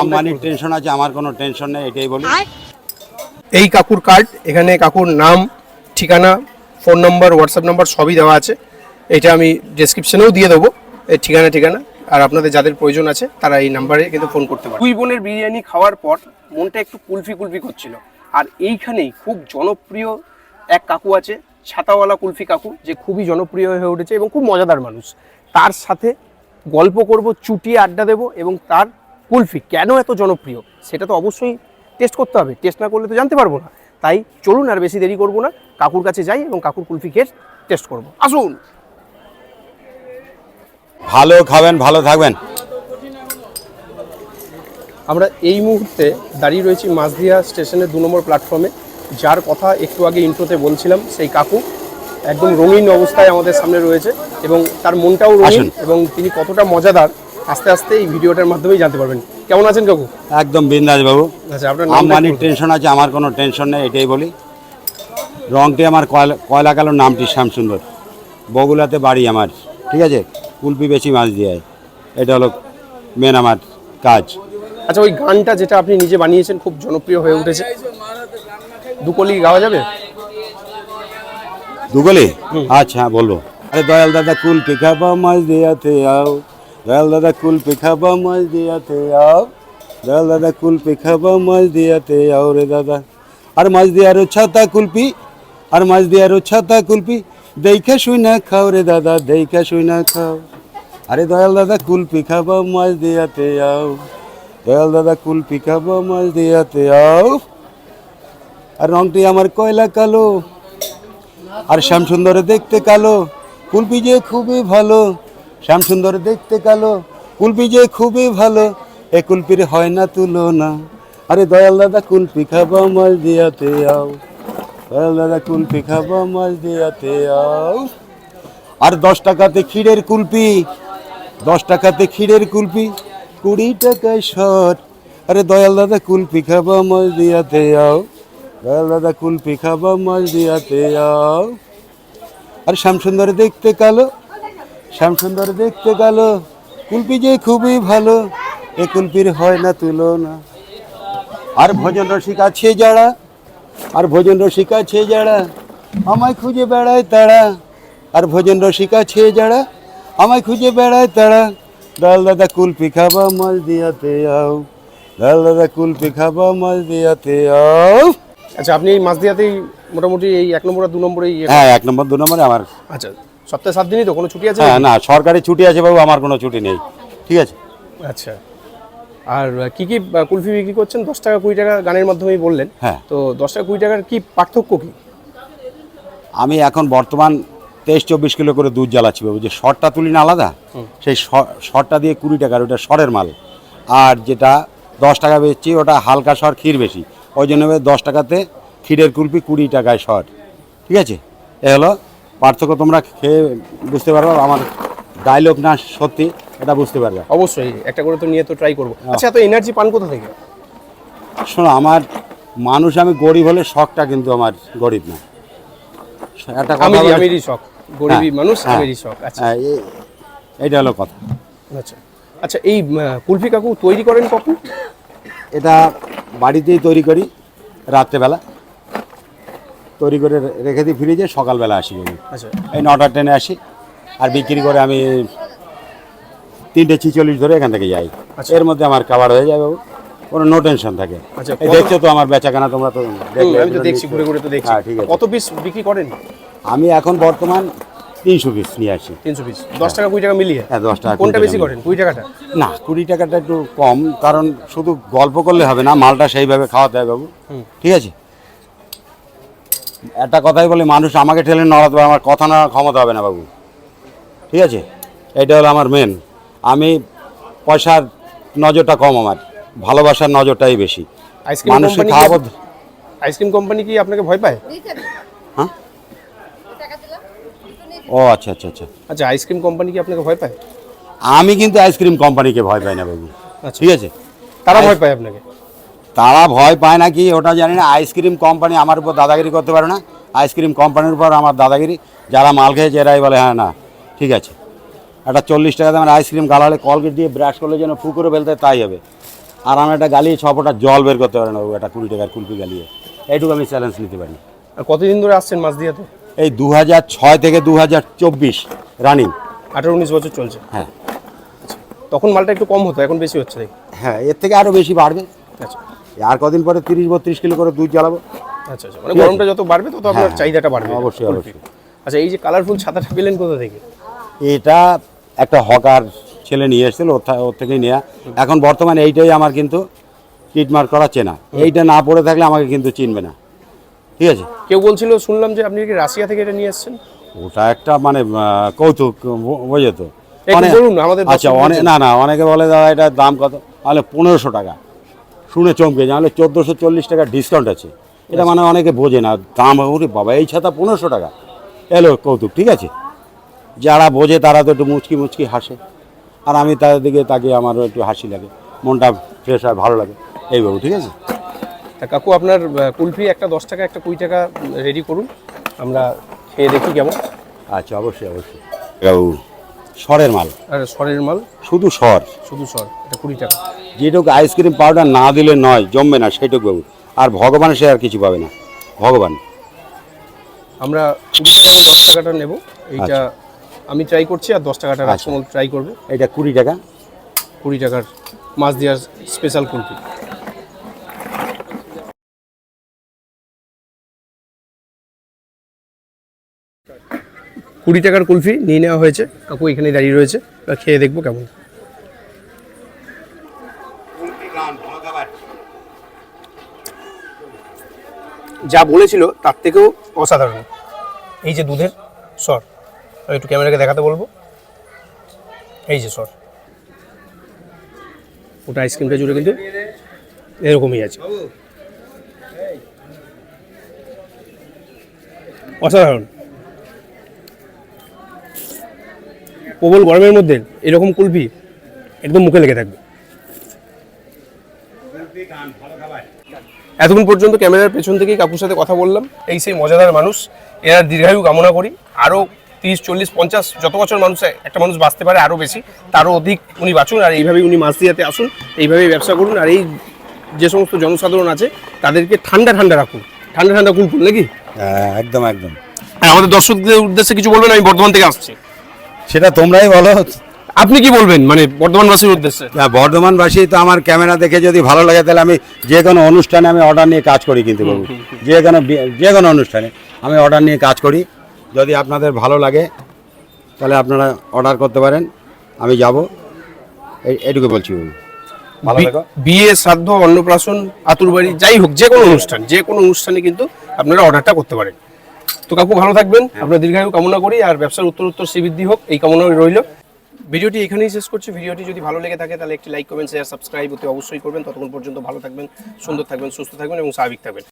আম্বানির টেনশন আছে আমার কোনো টেনশন নেই এটাই বলি। এই কাকুর কার্ড এখানে কাকুর নাম ঠিকানা ফোন নম্বর হোয়াটসঅ্যাপ নাম্বার সবই দেওয়া আছে। এটা আমি ডেসক্রিপশনেও দিয়ে দেবো এই ঠিকানা ঠিকানা আর আপনাদের যাদের প্রয়োজন আছে তারা এই নাম্বারে কিন্তু ফোন করতে পারে। দুই বোনের বিরিয়ানি খাওয়ার পর মনটা একটু কুলফি কুলফি করছিল। আর এইখানেই খুব জনপ্রিয় এক কাকু আছে ছাতাওয়ালা কুলফি কাকু যে খুবই জনপ্রিয় হয়ে উঠেছে এবং খুব মজাদার মানুষ। তার সাথে গল্প করব চুটিয়ে আড্ডা দেবো এবং তার কুলফি কেন এত জনপ্রিয়? সেটা তো অবশ্যই টেস্ট করতে হবে। টেস্ট না করলে তো জানতে পারব না। তাই চলুন আর বেশি দেরি করব না। কাকুর কাছে যাই এবং কাকুর কুলফি খেয়ে টেস্ট করব। আসুন। ভালো খাবেন ভালো থাকবেন। আমরা এই মুহূর্তে দাঁড়িয়ে রয়েছি মাঝদিয়া স্টেশনের দু নম্বর প্ল্যাটফর্মে যার কথা একটু আগে ইন্ট্রোতে বলছিলাম সেই কাকু একদম রঙিন অবস্থায় আমাদের সামনে রয়েছে এবং তার মনটাও রঙিন এবং তিনি কতটা মজাদার আস্তে আস্তে এই ভিডিওটার মাধ্যমেই জানতে পারবেন। কেমন আছেন কাকু? একদম বিন্দাস বাবু। আচ্ছা আপনার একটু বলুন। টেনশন আছে আমার কোনো টেনশন নেই এটাই বলি। রংটি আমার কয়লা কালোর নামটি শ্যামসুন্দর। বগুলাতে বাড়ি আমার ঠিক আছে? কুলপি বেশি মাছ দিয়ে এটা হলো মেন আমার কাজ। আচ্ছা ওই গানটা যেটা আপনি নিজে বানিয়েছেন খুব জনপ্রিয় হয়ে উঠেছে। দুকলি গাওয়া যাবে? দুগলি আচ্ছা হ্যাঁ বলব। আরে দয়াল দাদা কুলপি খাবা মাছ দিয়াতে আও। দয়াল দাদা কুলপি খাবা মাছ দিয়াতে আও দয়াল দাদা কুলপি খাবা মাছ দিয়াতে আও রে দাদা আর মাছ দিয়ারও ছাতা কুলপি, আর মাছ দিয়ারও ছাতা কুলপি, দেখে শুই না খাও রে দাদা, দেখে শুই না খাও। আরে দয়াল দাদা কুলপি খাবা মাছ দিয়াতে আও। দয়াল দাদা কুলপি খাবা মাছ দিয়াতে আও। আর রংটি আমার কয়লা কালো, আর শ্যামসুন্দর দেখতে কালো। কুলপি যে খুবই ভালো শ্যামসুন্দর দেখতে কালো, কুলপি যে খুবই ভালো, এ কুলপির হয় না তুলনা। আরে দয়াল দাদা, কুলপি খাবা মাছ দিয়াতে আও। দয়াল দাদা, কুলপি খাবা মাছ দিয়াতে আও। আর দশ টাকাতে ক্ষীরের কুলপি, দশ টাকাতে ক্ষীরের কুলপি, কুড়ি টাকায় শট আরে দয়াল দাদা, কুলপি খাবা মাছ দিয়াতে আও। দয়াল দাদা, কুলপি খাবা মাছ দিয়াতে আও। আর শ্যামসুন্দর দেখতে কালো শ্যামসুন্দর দেখতে গেল। কুলপি যে খুবই ভালো এ কুলপির হয় না তুলনা। আর ভোজন রসিক আছে যারা আর ভোজন রসিক আছে যারা আমায় খুঁজে বেড়ায় তারা। আর ভোজন রসিক আছে যারা আমায় খুঁজে বেড়ায় তারা। ডাল দাদা কুলপি খাবা মাছ দিয়াতে আও। ডাল দাদা কুলপি খাবা মাছ দিয়াতে আও। আচ্ছা আপনি এই মাঝদিয়াতেই মোটামুটি এই এক নম্বর আর দু নম্বরে হ্যাঁ এক নম্বর দু নম্বরে আমার। আচ্ছা সপ্তাহে সাত দিনই তো? কোনো ছুটি আছে? হ্যাঁ না সরকারি ছুটি আছে বাবু আমার কোনো ছুটি নেই। ঠিক আছে? আচ্ছা। আর কি কি কুলফি বিক্রি করছেন? দশ টাকা কুড়ি টাকা গানের মাধ্যমেই বললেন। হ্যাঁ। তো দশ টাকা কুড়ি টাকার কি পার্থক্য কি? আমি এখন বর্তমান তেইশ চব্বিশ কিলো করে দুধ জ্বালাচ্ছি বাবু। যে শর্টটা তুলি না আলাদা সেই শর্টটা দিয়ে কুড়ি টাকার ওটা সরের মাল। আর যেটা দশ টাকা বেচছি ওটা হালকা সর ক্ষীর বেশি। ওই জন্য দশ টাকাতে ক্ষীরের কুলপি কুড়ি টাকায় সর ঠিক আছে? এ হলো পার্থক্য তোমরা খেয়ে বুঝতে পারবে আমার ডায়লগ না সত্যি এটা বুঝতে পারবে। অবশ্যই একটা করে তো নিয়ে তো ট্রাই করব। আচ্ছা এত এনার্জি পান কোথা থেকে? শোনো আমার মানুষ আমি গরিব হলে শখটা কিন্তু আমার গরিব না। একটা কথা আমিরই শখ গরিবী হ্যাঁ, মানুষ হ্যাঁ, আমিরই শখ আচ্ছা। হ্যাঁ, এই- এইটা হলো কথা। আচ্ছা আচ্ছা এই কুলফি কাকু তৈরি করেন কখন? এটা বাড়িতেই তৈরি করি রাত্রেবেলা। তৈরি করে রেখে দিই ফ্রিজে সকালবেলা আসি আমি। আচ্ছা। এই নটা ট্রেনে আসি আর বিক্রি করে আমি তিনটে ছিচল্লিশ ধরে এখান থেকে যাই। আচ্ছা। এর মধ্যে আমার কাভার হয়ে যায় বাবু। কোনো নো টেনশন থাকে। আচ্ছা, এই দেখছ তো আমার বেচাকেনা তোমরা তো আমি তো দেখছি ঘুরে ঘুরে তো দেখছি। হ্যাঁ ঠিক আছে। কত পিস বিক্রি করেন? আমি এখন বর্তমান তিনশো পিস নিয়ে আসি। তিনশো পিস দশ টাকা কুড়ি টাকা মিলিয়ে? হ্যাঁ দশ টাকা কোনটা বেশি করেন? কুড়ি টাকাটা? না কুড়ি টাকাটা একটু কম কারণ শুধু গল্প করলে হবে না মালটা সেইভাবে খাওয়াতে হবে বাবু। ঠিক আছে? একটা কথাই বলি মানুষ আমাকে ঠেলে নড়াতে আমার কথা না ক্ষমতা হবে না বাবু। ঠিক আছে? এটা হলো আমার মেন আমি পয়সার নজরটা কম আমার ভালোবাসার নজরটাই বেশি। আইসক্রিম মানুষকে খাওয়াবো আইসক্রিম কোম্পানি কি আপনাকে ভয় পায়? হ্যাঁ? ও আচ্ছা আচ্ছা আচ্ছা। আচ্ছা আইসক্রিম কোম্পানি কি আপনাকে ভয় পায়? আমি কিন্তু আইসক্রিম কোম্পানিকে ভয় পাই না বাবু। আচ্ছা। ঠিক আছে? তারা ভয় পায় আপনাকে? তারা ভয় পায় না কি ওটা জানি না। আইসক্রিম কোম্পানি আমার উপর দাদাগিরি করতে পারে না। আইসক্রিম কোম্পানির উপর আমার দাদাগিরি। যারা মাল খেয়েছে এরাই বলে হ্যাঁ না ঠিক আছে। একটা চল্লিশ টাকা দামের আইসক্রিম গালালে কলগেট দিয়ে ব্রাশ করলে যেন ফু করে ফেলতে তাই হবে। আর আমি একটা গালিয়ে ছ ফোঁটা জল বের করতে পারে না ও একটা কুড়ি টাকার কুলপি গালিয়ে। এইটুকু আমি চ্যালেঞ্জ নিতে পারি। আর কতদিন ধরে আসছেন মাছ দিয়াতে এই দু হাজার ছয় থেকে দু হাজার চব্বিশ রানিং আঠারো উনিশ বছর চলছে। হ্যাঁ। তখন মালটা একটু কম হতো এখন বেশি হচ্ছে হ্যাঁ এর থেকে আরও বেশি বাড়বে। আচ্ছা। আর কদিন পরে তিরিশ বত্রিশ কিলো করে দুধ জ্বালাবো। আচ্ছা আচ্ছা মানে গরমটা যত বাড়বে তত আপনার হ্যাঁ, চাহিদাটা বাড়বে। অবশ্যই, কুলফির। অবশ্যই। আচ্ছা এই যে কালারফুল ছাতাটা পেলেন কোথা থেকে? এটা একটা হকার ছেলে নিয়ে এসেছিল ওর থেকেই নেওয়া এখন বর্তমানে এইটাই আমার কিন্তু কিটমার করা চেনা। এইটা না পড়ে থাকলে আমাকে কিন্তু চিনবে না। ঠিক আছে? কেউ বলছিল শুনলাম যে আপনি কি রাশিয়া থেকে এটা নিয়ে এসেছেন। ওটা একটা মানে কৌতুক বোঝে তো। আচ্ছা অনেক না না অনেকে বলে দাদা এটার দাম কত? তাহলে পনেরোশো টাকা। শুনে চমকে জানলে চোদ্দোশো চল্লিশ টাকা ডিসকাউন্ট আছে। এটা মানে অনেকে বোঝে না। দাম ওরে বাবা এই ছাতা পনেরোশো টাকা। এলো কৌতুক ঠিক আছে? যারা বোঝে তারা তো একটু মুচকি মুচকি হাসে। আর আমি তাদের দিকে তাকে আমারও একটু হাসি লাগে। মনটা ফ্রেশ হয় ভালো লাগে। এইভাবে ঠিক আছে? তা কাকু আপনার কুলফি একটা দশ টাকা একটা কুড়ি টাকা রেডি করুন। আমরা খেয়ে দেখি কেমন। আচ্ছা অবশ্যই অবশ্যই। সরের মাল। আর সরের মাল? শুধু সর শুধু সর এটা কুড়ি টাকা। যেটুকু আইসক্রিম পাউডার না দিলে নয় জমবে না সেটুকু আর ভগবান সে আর কিছু পাবে না। ভগবান। আমরা কুড়ি টাকা দশ টাকাটা নেব। এইটা আমি ট্রাই করছি আর দশ টাকাটা আচ্ছা। রাজকমল ট্রাই করবে। এটা কুড়ি টাকা। কুড়ি টাকার মাছ দেওয়ার স্পেশাল কুলফি। কুড়ি টাকার কুলফি নিয়ে নেওয়া হয়েছে। কাকু এখানে দাঁড়িয়ে রয়েছে। খেয়ে দেখব কেমন। যা বলেছিল, তার থেকেও অসাধারণ। এই যে দুধের আমি একটু ক্যামেরাকে দেখাতে বলব। এই যে সর ওটা আইসক্রিমটা জুড়ে কিন্তু এরকমই আছে। অসাধারণ। প্রবল গরমের মধ্যে এরকম কুলফি একদম মুখে লেগে থাকবে। এতক্ষণ পর্যন্ত ক্যামেরার পেছন থেকেই কাকুর সাথে কথা বললাম। এই সেই মজাদার মানুষ এরা দীর্ঘায়ু কামনা করি। আরও তিরিশ চল্লিশ পঞ্চাশ যত বছর মানুষ একটা মানুষ বাঁচতে পারে আরও বেশি তারও অধিক উনি বাঁচুন আর এইভাবেই উনি মাছ দিয়াতে আসুন এইভাবেই ব্যবসা করুন আর এই যে সমস্ত জনসাধারণ আছে তাদেরকে ঠান্ডা ঠান্ডা রাখুন। ঠান্ডা ঠান্ডা কুলকুল নাকি? হ্যাঁ, একদম একদম। আর আমাদের দর্শকদের উদ্দেশ্যে কিছু বলবেন আমি বর্ধমান থেকে আসছি। সেটা তোমরাই বলো। আপনি কি বলবেন? মানে বর্ধমানবাসীর উদ্দেশ্যে। না, বর্ধমানবাসী তো আমার ক্যামেরা দেখে যদি ভালো লাগে তাহলে আমি যে কোনো অনুষ্ঠানে আমি অর্ডার নিয়ে কাজ করি কিন্তু বাবু। যে কোনো যে কোনো অনুষ্ঠানে আমি অর্ডার নিয়ে কাজ করি। যদি আপনাদের ভালো লাগে তাহলে আপনারা অর্ডার করতে পারেন। আমি যাব। এই এইটুকু বলছি বিয়ে শ্রাদ্ধ অন্নপ্রাশন আতুর বাড়ি যাই হোক যে কোনো অনুষ্ঠান যে কোনো অনুষ্ঠানে কিন্তু আপনারা অর্ডারটা করতে পারেন। তো কাকু ভালো থাকবেন। আপনার দীর্ঘায়ু কামনা করি। আর ব্যবসার উত্তর উত্তর শ্রীবৃদ্ধি হোক এই কামনা রইল। ভিডিওটি এখানেই শেষ করছি। ভিডিওটি যদি ভালো লেগে থাকে, তাহলে একটি লাইক কমেন্ট শেয়ার সাবস্ক্রাইব অতি অবশ্যই করবেন। ততক্ষণ পর্যন্ত ভালো থাকবেন, সুন্দর থাকবেন, সুস্থ থাকবেন এবং স্বাভাবিক থাকবেন।